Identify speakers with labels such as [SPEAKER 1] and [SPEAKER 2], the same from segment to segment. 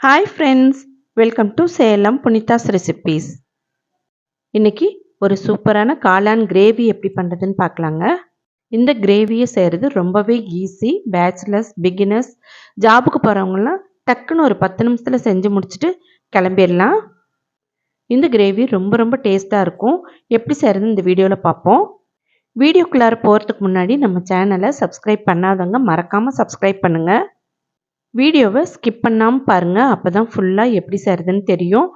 [SPEAKER 1] Hi friends welcome to Salem Punitha's recipes இன்றைக்கி ஒரு சூப்பரான காளான் கிரேவி எப்படி பண்ணுறதுன்னு பார்க்கலாங்க. இந்த கிரேவியை செய்கிறது ரொம்பவே ஈஸி பேச்சுலர்ஸ் பிகினர்ஸ் ஜாபுக்கு போகிறவங்களாம் டக்குன்னு ஒரு பத்து நிமிஷத்தில் செஞ்சு முடிச்சுட்டு கிளம்பிடலாம். இந்த கிரேவி ரொம்ப ரொம்ப டேஸ்ட்டாக இருக்கும். எப்படி செய்கிறது இந்த வீடியோவில் பார்ப்போம். வீடியோக்குள்ளார போகிறதுக்கு முன்னாடி நம்ம சேனலை சப்ஸ்கிரைப் பண்ணாதவங்க மறக்காமல் சப்ஸ்கிரைப் பண்ணுங்கள் வீடியோவை ஸ்கிப் பண்ணாமல் பாருங்கள் அப்போ தான் ஃபுல்லாக எப்படி செய்கிறதுன்னு தெரியும்.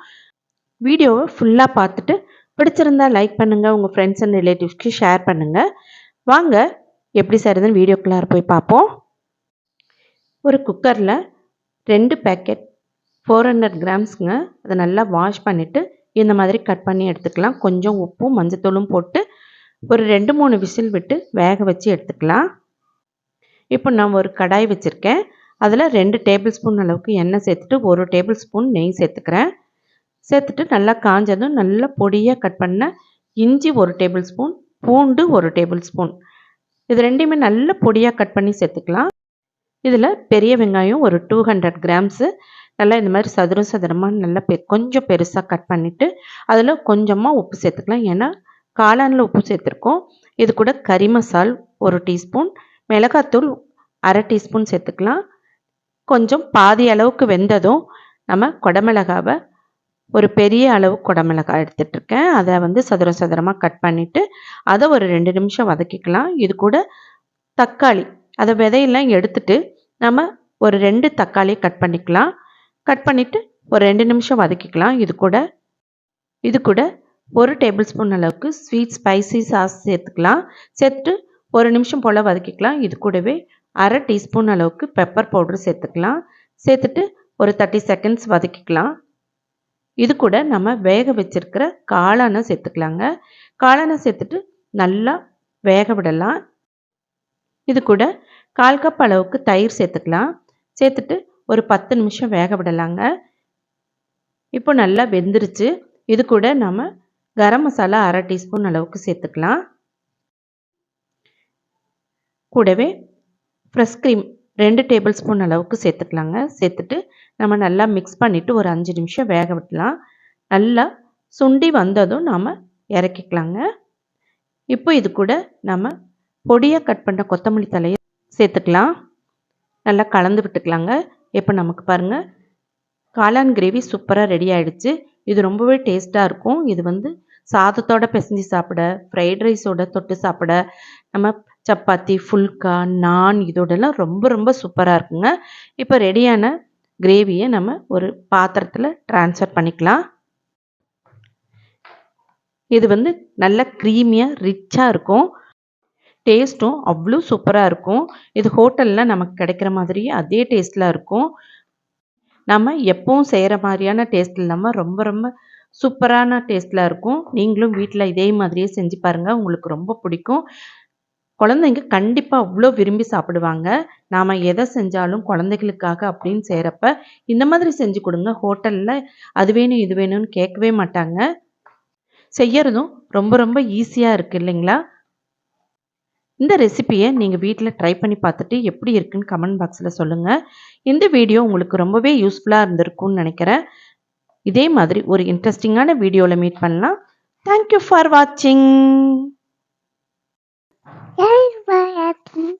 [SPEAKER 1] வீடியோவை ஃபுல்லாக பார்த்துட்டு பிடிச்சிருந்தா லைக் பண்ணுங்கள் உங்கள் ஃப்ரெண்ட்ஸ் அண்ட் ரிலேட்டிவ்ஸ்க்கு ஷேர் பண்ணுங்கள் வாங்க எப்படி செய்கிறதுன்னு வீடியோக்குள்ளார போய் பார்ப்போம். ஒரு குக்கரில் ரெண்டு பேக்கெட் ஃபோர் ஹண்ட்ரட் கிராம்ஸுங்க அதை நல்லா வாஷ் பண்ணிவிட்டு இந்த மாதிரி கட் பண்ணி எடுத்துக்கலாம். கொஞ்சம் உப்பும் மஞ்சத்தூளும் போட்டு ஒரு ரெண்டு மூணு விசில் விட்டு வேக வச்சு எடுத்துக்கலாம். இப்போ நான் ஒரு கடாய் வச்சுருக்கேன். அதில் ரெண்டு டேபிள் ஸ்பூன் அளவுக்கு எண்ணெய் சேர்த்துட்டு ஒரு டேபிள் ஸ்பூன் நெய் சேர்த்துக்கிறேன். சேர்த்துட்டு நல்லா காஞ்சதும் நல்லா பொடியாக கட் பண்ண இஞ்சி ஒரு டேபிள் ஸ்பூன் பூண்டு ஒரு டேபிள் ஸ்பூன் இது ரெண்டையுமே நல்ல பொடியாக கட் பண்ணி சேர்த்துக்கலாம். இதில் பெரிய வெங்காயம் ஒரு டூ ஹண்ட்ரட் கிராம்ஸு. நல்லா இந்த மாதிரி சதுரம் சதுரமாக நல்லா பெ கொஞ்சம் பெருசாக கட் பண்ணிவிட்டு அதில் கொஞ்சமாக உப்பு சேர்த்துக்கலாம். ஏன்னா காளானில் உப்பு சேர்த்துருக்கோம். இது கூட கறி மசால் ஒரு டீஸ்பூன் மிளகாத்தூள் அரை டீஸ்பூன் சேர்த்துக்கலாம். கொஞ்சம் பாதி அளவுக்கு வெந்ததும் நம்ம குடமிளகாவை ஒரு பெரிய அளவு குடமிளகாய் எடுத்துட்ருக்கேன் அதை வந்து சதுர சதுரமாக கட் பண்ணிவிட்டு அதை ஒரு ரெண்டு நிமிஷம் வதக்கிக்கலாம். இது கூட தக்காளி அதை விதையெல்லாம் எடுத்துட்டு நம்ம ஒரு ரெண்டு தக்காளியை கட் பண்ணிக்கலாம். கட் பண்ணிவிட்டு ஒரு ரெண்டு நிமிஷம் வதக்கிக்கலாம். இது கூட இது கூட ஒரு டேபிள் ஸ்பூன் அளவுக்கு ஸ்வீட் ஸ்பைசி சாஸ் சேர்த்துக்கலாம். சேர்த்துட்டு ஒரு நிமிஷம் போல் வதக்கிக்கலாம். இது கூடவே அரை டீஸ்பூன் அளவுக்கு பெப்பர் பவுட்ரு சேர்த்துக்கலாம். சேர்த்துட்டு ஒரு தேர்ட்டி செகண்ட்ஸ் வதக்கிக்கலாம். இது கூட நம்ம வேக வச்சிருக்கிற காளானை சேர்த்துக்கலாங்க. காளானை சேர்த்துட்டு நல்லா வேக விடலாம். இது கூட கால் கப் அளவுக்கு தயிர் சேர்த்துக்கலாம். சேர்த்துட்டு ஒரு பத்து நிமிஷம் வேக விடலாங்க. இப்போ நல்லா வெந்துருச்சு. இது கூட நம்ம கரம் மசாலா அரை டீஸ்பூன் அளவுக்கு சேர்த்துக்கலாம். கூடவே ஃப்ரெஷ் க்ரீம் ரெண்டு டேபிள் ஸ்பூன் அளவுக்கு சேர்த்துக்கலாங்க. சேர்த்துட்டு நம்ம நல்லா மிக்ஸ் பண்ணிவிட்டு ஒரு அஞ்சு நிமிஷம் வேக விடலாம் நல்லா சுண்டி வந்ததும் நாம் இறக்கிக்கலாங்க. இப்போ இது கூட நம்ம பொடியாக கட் பண்ண கொத்தமல்லி தலையை சேர்த்துக்கலாம். நல்லா கலந்து விட்டுக்கலாங்க. இப்போ நமக்கு பாருங்கள் காளான் கிரேவி சூப்பராக ரெடி ஆகிடுச்சு இது ரொம்பவே டேஸ்ட்டாக இருக்கும். இது வந்து சாதத்தோட பிசைஞ்சு சாப்பிட ஃப்ரைட் ரைஸோட தொட்டு சாப்பிட நம்ம சப்பாத்தி ஃபுல்கா நான் இதோடலாம் ரொம்ப ரொம்ப சூப்பராக இருக்குங்க. இப்போ ரெடியான கிரேவியை நம்ம ஒரு பாத்திரத்தில் ட்ரான்ஸ்ஃபர் பண்ணிக்கலாம். இது வந்து நல்ல க்ரீமியாக ரிச்சாக இருக்கும். டேஸ்ட்டும் அவ்வளோ சூப்பராக இருக்கும். இது ஹோட்டலில் நமக்கு கிடைக்கிற மாதிரியே அதே டேஸ்ட்டில் இருக்கும். நம்ம எப்பவும் செய்கிற மாதிரியான டேஸ்ட் இல்லாமல் ரொம்ப ரொம்ப சூப்பரான டேஸ்ட்டில் இருக்கும். நீங்களும் வீட்டில் இதே மாதிரியே செஞ்சு பாருங்கள் உங்களுக்கு ரொம்ப பிடிக்கும். குழந்தைங்க கண்டிப்பாக அவ்வளோ விரும்பி சாப்பிடுவாங்க. நாம் எதை செஞ்சாலும் குழந்தைகளுக்காக அப்படின்னு செய்கிறப்ப இந்த மாதிரி செஞ்சு கொடுங்க. ஹோட்டலில் அது வேணும் இது வேணும்னு கேட்கவே மாட்டாங்க. செய்யறதும் ரொம்ப ரொம்ப ஈஸியாக இருக்குது இல்லைங்களா? இந்த ரெசிப்பியை நீங்கள் வீட்டில் ட்ரை பண்ணி பார்த்துட்டு எப்படி இருக்குன்னு கமெண்ட் பாக்ஸில் சொல்லுங்கள் இந்த வீடியோ உங்களுக்கு ரொம்பவே யூஸ்ஃபுல்லாக இருந்திருக்கும்னு நினைக்கிறேன். இதே மாதிரி ஒரு இன்ட்ரெஸ்டிங்கான வீடியோவில் மீட் பண்ணலாம். தேங்க்யூ ஃபார் வாட்சிங்
[SPEAKER 2] Everybody.